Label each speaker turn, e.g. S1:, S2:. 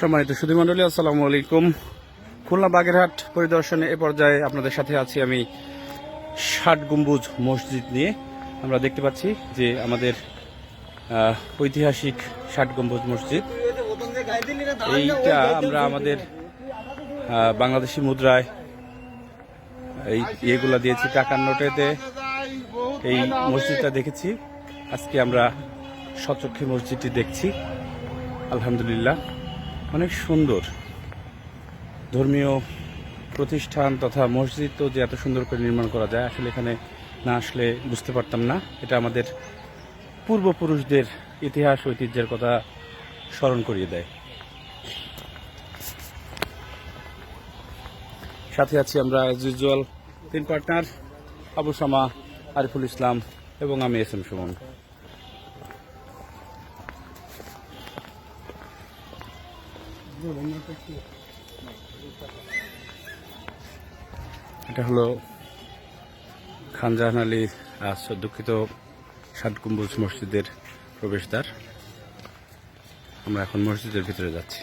S1: সম্মানিত সুধী মন্ডলী আসসালামু আলাইকুম। খুলনা বাগেরহাট পরিদর্শনে এ পর্যায়ে আপনাদের সাথে আছি আমি ষাট গম্বুজ মসজিদ নিয়ে। আমরা দেখতে পাচ্ছি যে আমাদের ঐতিহাসিক ষাট গম্বুজ মসজিদ। এইটা আমরা আমাদের বাংলাদেশি মুদ্রায় এই ইয়েগুলা দিয়েছি, টাকার নোটেতে এই মসজিদটা দেখেছি। আজকে আমরা সচক্ষে মসজিদটি দেখছি। আলহামদুলিল্লাহ, অনেক সুন্দর। ধর্মীয় প্রতিষ্ঠান তথা মসজিদ তো যে এত সুন্দর করে নির্মাণ করা যায়, আসলে এখানে না আসলে বুঝতে পারতাম না। এটা আমাদের পূর্বপুরুষদের ইতিহাস, ঐতিহ্যের কথা স্মরণ করিয়ে দেয়। সাথে আছি আমরা অ্যাজ ইউজুয়াল তিন পার্টনার আবু শামা আরিফুল ইসলাম এবং আমি এস এম সুমন। এটা হলো খানজাহান আলী দুঃখিত ষাট কুম্বুজ মসজিদের প্রবেশদ্বার। আমরা এখন মসজিদের ভিতরে যাচ্ছি।